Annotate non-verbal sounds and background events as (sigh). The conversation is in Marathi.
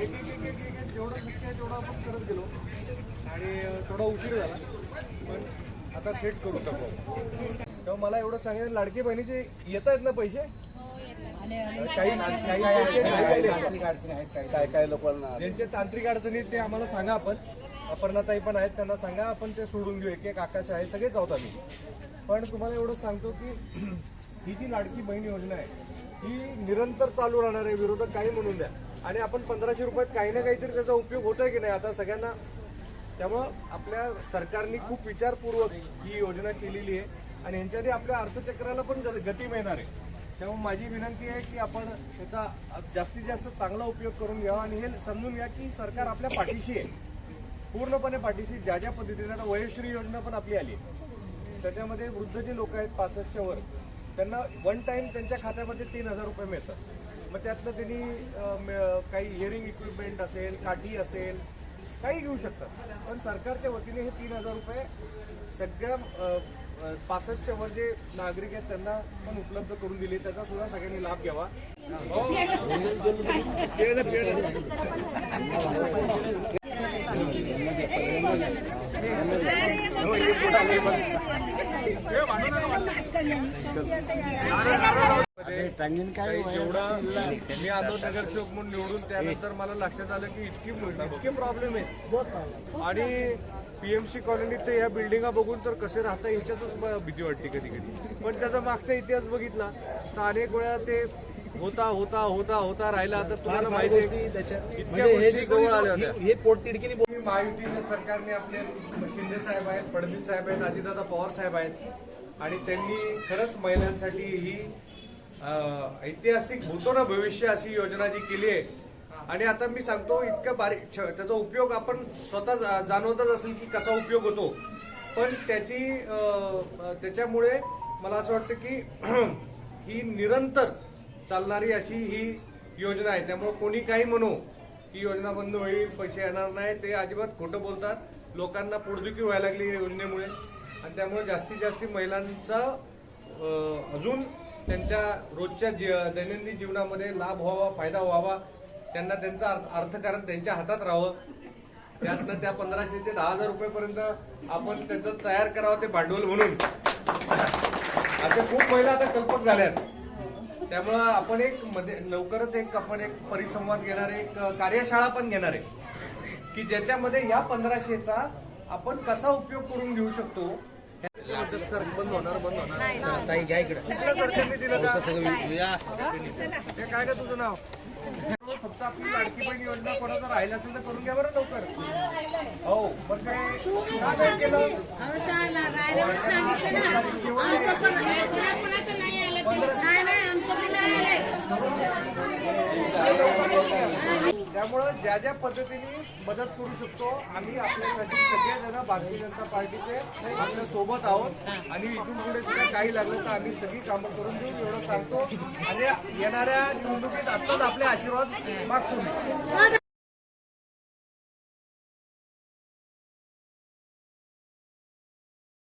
एक एक एक एक एक जेवढं शक्य आहे तेवढं आपण करत गेलो आणि थोडा उशीर झाला पण आता थेट करू टाकू तेव्हा मला एवढं सांगितलं लाडकी बहिणीचे येत आहेत ना पैसे काही काही काय काय लोकांना ज्यांचे तांत्रिक अडचणी आहेत ते आम्हाला सांगा आपण अपर्णाताई पण आहेत त्यांना सांगा आपण ते सोडून घेऊ एक एक आकाश आहे सगळेच आहोत आम्ही पण तुम्हाला एवढं सांगतो की ही जी लाडकी बहीण योजना आहे ही निरंतर चालू राहणार आहे विरोधक काही म्हणून द्या. आणि आपण पंधराशे रुपयात काही ना काहीतरी त्याचा उपयोग होतोय की नाही? आता सगळ्यांना त्यामुळं आपल्या सरकारने खूप विचारपूर्वक ही योजना केलेली आहे आणि यांच्याने आपल्या अर्थचक्राला पण ग- गती मिळणार आहे त्यामुळे माझी विनंती आहे की आपण त्याचा जास्तीत जास्त चांगला उपयोग करून घ्यावा आणि हे समजून घ्या की सरकार आपल्या पाठीशी आहे. पूर्णपणे पाठीशी ज्या ज्या पद्धतीने आता वयोश्री योजना पण आपली आली आहे. त्याच्यामध्ये वृद्ध जे लोक आहेत पासष्टच्या वर त्यांना वन टाइम त्यांच्या खात्यामध्ये तीन हजार रुपये मिळतात. मग त्यातनं त्यांनी काही हिअरिंग इक्विपमेंट असेल काठी असेल काही घेऊ शकतात. पण सरकारच्या वतीने हे तीन हजार रुपये सगळ्या पासष्टच्या वर जे नागरिक आहेत त्यांना पण उपलब्ध करून दिले. त्याचा सुद्धा सगळ्यांनी लाभ घ्यावा. काही जेवढा मी आलो नगरसेवक म्हणून निवडून त्यानंतर मला लक्षात आलं की इतकी इतके प्रॉब्लेम आहेत आणि पीएमसी कॉलनीत ते या बिल्डिंगा बघून तर कसे राहता याच्यातच भीती वाटते कधी कधी. पण त्याचा मागचा इतिहास बघितला तर अनेक वेळा ते होता होता होता होता राहिला तर तुम्हाला माहिती होत्या. हे पोटतिडकीने महायुतीच्या सरकारने आपले शिंदे साहेब आहेत फडणवीस साहेब आहेत अजितदादा पवार साहेब आहेत. आणि त्यांनी खरंच महिलांसाठी ही ऐतिहासिक भूतो ना भविष्य अशी योजना जी केली आहे. आणि आता मी सांगतो इतका बारीक छ- त्याचा उपयोग आपण स्वतः जाणवतच असेल की कसा उपयोग होतो. पण त्याची त्याच्यामुळे मला असं वाटतं की (clears throat) ही निरंतर चालणारी अशी ही योजना आहे. त्यामुळे कोणी काही म्हणू की योजना बंद होईल पैसे येणार नाही ते अजिबात खोटं बोलतात. लोकांना पोटदुखी व्हायला लागली या योजनेमुळे. आणि त्यामुळे जास्तीत जास्त महिलांचा अजून त्यांच्या रोजच्या जी- दैनंदिन जीवनामध्ये लाभ व्हावा फायदा व्हावा त्यांना त्यांचं अर्थ- अर्थकारण त्यांच्या हातात राहावं. त्यातनं त्या पंधराशेचे दहा हजार रुपयेपर्यंत आपण त्याचं तयार करावं ते भांडवल म्हणून. असे खूप महिला आता कल्पक झाल्यात. त्यामुळं आपण एक मध्ये लवकरच एक आपण एक परिसंवाद घेणार आहे, एक कार्यशाळा पण घेणार आहे. की ज्याच्यामध्ये या पंधराशेचा आपण कसा उपयोग करून घेऊ शकतो? बंद होणार बंद होणार ताई घ्या इकडे. कुठल्या सरकारने दिलं का? या. हे काय का तुझं नाव? फक्त आपली लाडकी बहीण योजना कोणाचा राहिला असेल तर करून घ्या बरं लवकर. हो मग काय केलं? त्यामुळं ज्या ज्या पद्धतीने मदत करू शकतो आम्ही आपल्यासाठी सगळेजण भारतीय जनता पार्टीचे आपल्यासोबत आहोत. आणि इथून पुढे सुद्धा काही लागलं तर आम्ही सगळी कामं करून देऊ एवढं सांगतो. आणि येणाऱ्या निवडणुकीत आत्ताच आपले आशीर्वाद मागतो